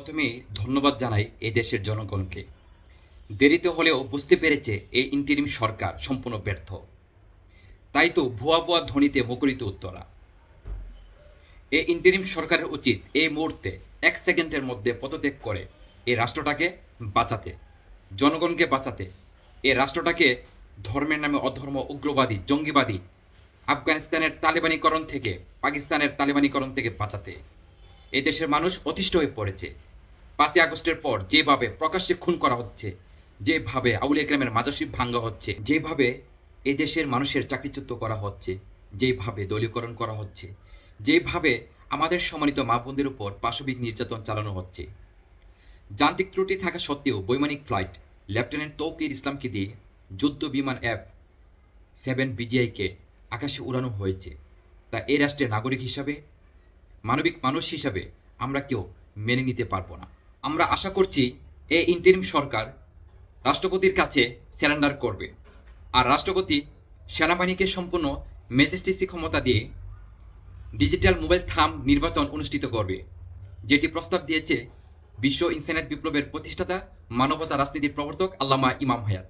প্রথমেই ধন্যবাদ জানাই এই দেশের জনগণকে। দেরিতে হলেও বুঝতে পেরেছে এই ইন্টারিম সরকার সম্পূর্ণ ব্যর্থ। তাই তো ভুয়া ভুয়া ধ্বনিতে মুখরিত উত্তরা। এই ইন্টারিম সরকারের উচিত এই মুহূর্তে এক সেকেন্ডের মধ্যে পদত্যাগ করে এই রাষ্ট্রটাকে বাঁচাতে, জনগণকে বাঁচাতে। এই রাষ্ট্রটাকে ধর্মের নামে অধর্ম, উগ্রবাদী, জঙ্গিবাদী, আফগানিস্তানের তালেবানিকরণ থেকে, পাকিস্তানের তালেবানিকরণ থেকে বাঁচাতে। এ দেশের মানুষ অতিষ্ঠ হয়ে পড়েছে। পাঁচই আগস্টের পর যেভাবে প্রকাশ্যে খুন করা হচ্ছে, যেভাবে আউল একরামের মাজাসিব ভাঙ্গা হচ্ছে, যেভাবে এই দেশের মানুষের চাকরিচ্যুত করা হচ্ছে, যেভাবে দলীয়করণ করা হচ্ছে, যেভাবে আমাদের সম্মানিত মা বোনদের উপর পাশবিক নির্যাতন চালানো হচ্ছে। যান্ত্রিক ত্রুটি থাকা সত্ত্বেও বৈমানিক ফ্লাইট লেফটেন্যান্ট তৌকির ইসলামকে দিয়ে যুদ্ধ বিমান অ্যাপ সেভেন বিজিআইকে আকাশে উড়ানো হয়েছে। তা এই রাষ্ট্রের নাগরিক হিসাবে, মানবিক মানুষ হিসাবে আমরা কেউ মেনে নিতে পারব না। আমরা আশা করছি এ ইন্টারিম সরকার রাষ্ট্রপতির কাছে স্যারেন্ডার করবে। আর রাষ্ট্রপতি সেনাবাহিনীকে সম্পূর্ণ ম্যাজিস্ট্রেসি ক্ষমতা দিয়ে ডিজিটাল মোবাইল থাম নির্বাচন অনুষ্ঠিত করবে, যেটি প্রস্তাব দিয়েছে বিশ্ব ইনসানিয়ত বিপ্লবের প্রতিষ্ঠাতা, মানবতা রাজনীতির প্রবর্তক আল্লামা ইমাম হায়াত।